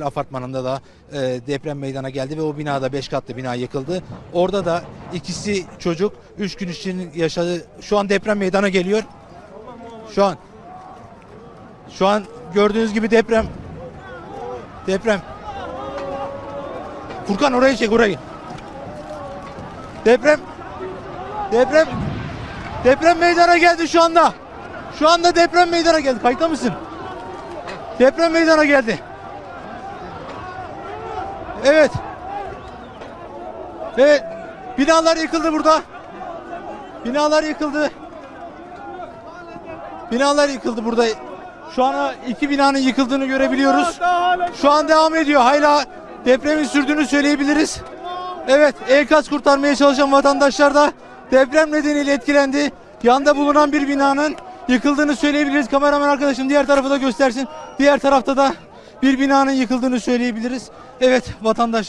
apartmanında da e, deprem meydana geldi ve o binada 5 katlı bina yıkıldı. Orada da ikisi çocuk 3 gün için yaşadı. Şu an deprem meydana geliyor. Şu an şu an gördüğünüz gibi deprem deprem Furkan orayı çek orayı. Deprem deprem deprem meydana geldi şu anda. Şu anda deprem meydana geldi. Kayıtta mısın? Deprem meydana geldi. Evet. Evet. Binalar yıkıldı burada. Binalar yıkıldı. Binalar yıkıldı burada. Şu an iki binanın yıkıldığını görebiliyoruz. Şu an devam ediyor. Hala depremin sürdüğünü söyleyebiliriz. Evet, enkaz kurtarmaya çalışan vatandaşlar da deprem nedeniyle etkilendi. Yanda bulunan bir binanın yıkıldığını söyleyebiliriz. Kameraman arkadaşım diğer tarafı da göstersin. Diğer tarafta da bir binanın yıkıldığını söyleyebiliriz. Evet, vatandaşlar